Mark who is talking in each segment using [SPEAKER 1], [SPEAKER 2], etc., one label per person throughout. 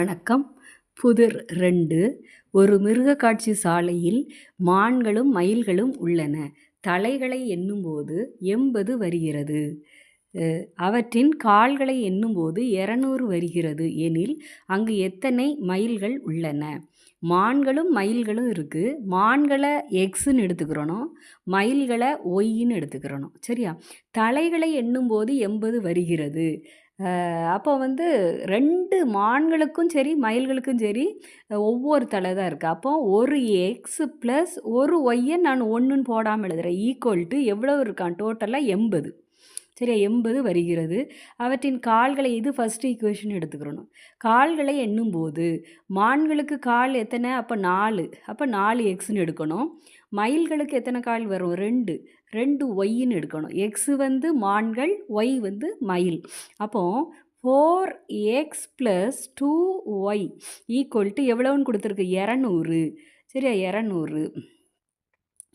[SPEAKER 1] வணக்கம். புதிர் ரெண்டு. ஒரு மிருகக்காட்சி சாலையில் மான்களும் மயில்களும் உள்ளன. தலைகளை எண்ணும்போது எண்பது வருகிறது. அவற்றின் கால்களை எண்ணும்போது இரநூறு வருகிறது எனில் அங்கு எத்தனை மயில்கள் உள்ளன? மான்களும் மயில்களும் இருக்குது மான்களை எக்ஸுன்னு எடுத்துக்கிறனோ மயில்களை ஒய்ன்னு எடுத்துக்கிறணும். சரியா? தலைகளை எண்ணும்போது எண்பது வருகிறது. அப்போ வந்து ரெண்டு மான்களுக்கும் சரி மயில்களுக்கும் சரி ஒவ்வொரு தலை தான் இருக்குது அப்போ ஒரு எக்ஸ் ப்ளஸ் ஒரு ஒய்யை நான் ஒன்றுன்னு போடாமல் எழுதுகிறேன் ஈக்குவல் டு எவ்வளோ இருக்கான்? டோட்டலாக எண்பது. சரியா எண்பது வருகிறது. அவற்றின் கால்களை இது ஃபஸ்ட் ஈக்குவேஷன் எடுத்துக்கிறணும். கால்களை எண்ணும்போது மான்களுக்கு கால் எத்தனை? அப்போ நாலு. அப்போ நாலு எக்ஸ்னு எடுக்கணும். மயில்களுக்கு எத்தனை கால் வரும்? ரெண்டு. ரெண்டு ஒய்ன்னு எடுக்கணும். எக்ஸு வந்து மான்கள் ஒய் வந்து மயில். அப்போது four X plus two Y equal to எவ்வளோன்னு கொடுத்துருக்கு? இரநூறு. சரியா? இரநூறு.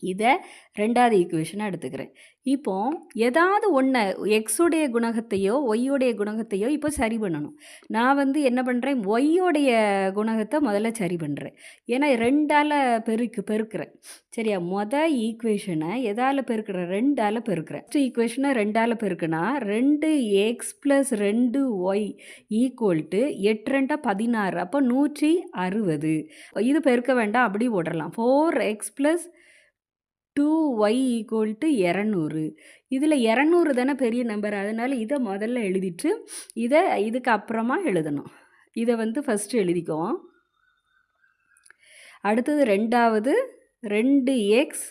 [SPEAKER 1] இதை ரெண்டாவது ஈக்குவேஷனாக எடுத்துக்கிறேன். இப்போ ஏதாவது ஒன்று எக்ஸுடைய குணகத்தையோ ஒய்யோடைய குணகத்தையோ இப்போ சரி பண்ணணும். நான் வந்து என்ன பண்ணுறேன் ஒய்யோடைய குணகத்தை முதல்ல சரி பண்ணுறேன் ஏன்னா ரெண்டால் பெருக்கு பெருக்கிறேன். சரியா? மொதல் ஈக்குவேஷனை எதால் பெருக்கிறேன் ரெண்டால் பெருக்கிறேன். ஃபஸ்ட்டு ஈக்குவேஷனை ரெண்டால் பெருக்குனா ரெண்டு எக்ஸ் ப்ளஸ் ரெண்டு ஒய் ஈக்குவல் டு எட்டு ரெண்டாக பதினாறு. அப்போ நூற்றி அறுபது. இது பெருக்க வேண்டாம் அப்படி ஓடலாம் four X plus two Y equal to இரநூறு. இதில் இரநூறு தானே பெரிய நம்பர் அதனால் இதை முதல்ல எழுதிட்டு இதை இதுக்கு அப்புறமா எழுதணும். இதை வந்து ஃபஸ்ட்டு எழுதிக்குவோம். அடுத்தது ரெண்டாவது ரெண்டு எக்ஸ்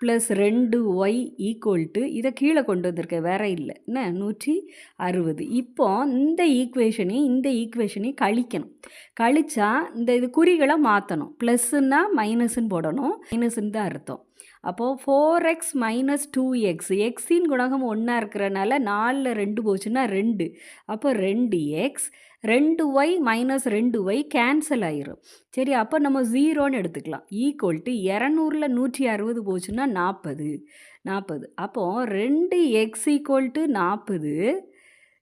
[SPEAKER 1] ப்ளஸ் ரெண்டு ஒய் ஈக்குவல் டு இதை கீழே கொண்டு வந்திருக்கேன் வேற இல்லை. என்ன? நூற்றி அறுபது. இப்போ இந்த ஈக்குவேஷனையும் இந்த ஈக்குவேஷனையும் கழிக்கணும். கழிச்சா இந்த இது குறிகளை மாற்றணும் ப்ளஸ்ஸுன்னா மைனஸ்ன்னு போடணும். மைனஸ்ன்னு தான் அர்த்தம். அப்போது four X minus two X எக்ஸின் குணகம் ஒன்றா இருக்கிறனால நாலில் ரெண்டு போச்சுன்னா ரெண்டு. அப்போ ரெண்டு எக்ஸ் ரெண்டு ஒய் மைனஸ் ரெண்டு ஒய் கேன்சல் ஆயிரும். சரி அப்போ நம்ம ஜீரோன்னு எடுத்துக்கலாம். ஈக்குவல் டு இரநூறில் நூற்றி அறுபது போச்சுன்னா நாற்பது. நாற்பது. அப்போது ரெண்டு எக்ஸ் ஈக்குவல் டு நாற்பது.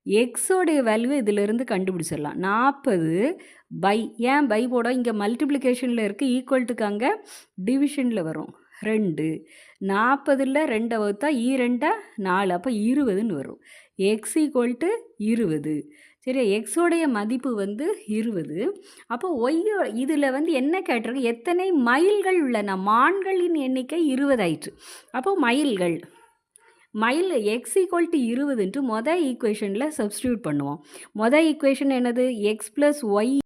[SPEAKER 1] எக்ஸோடைய வேல்யூ இதிலிருந்து கண்டுபிடிச்சிடலாம். நாற்பது பை ஏன் பை போட? இங்கே மல்டிப்ளிகேஷனில் இருக்குது ஈக்குவல்ட்டுக்கு அங்கே டிவிஷனில் வரும். ரெண்டு. நாற்பதில் ரெண்டை வகுத்தா ஈ ரெண்டா நாலு. அப்போ இருபதுன்னு வரும். எக்ஸ் ஈக்குவல் டு இருபது சரி எக்ஸோடைய மதிப்பு வந்து இருபது அப்போ ஒய்யோ இதில் வந்து என்ன கேட்டிருக்கு? எத்தனை மைல்கள் உள்ளன? மான்களின் எண்ணிக்கை இருபதாயிற்று அப்போ மைல்கள். மைல் எக்ஸ் ஈக்குவல் டு இருபதுன்ட்டு மொதல் ஈக்குவேஷனில் சப்ஸ்டியூட் பண்ணுவோம். மொதல் ஈக்குவேஷன் என்னது? X plus Y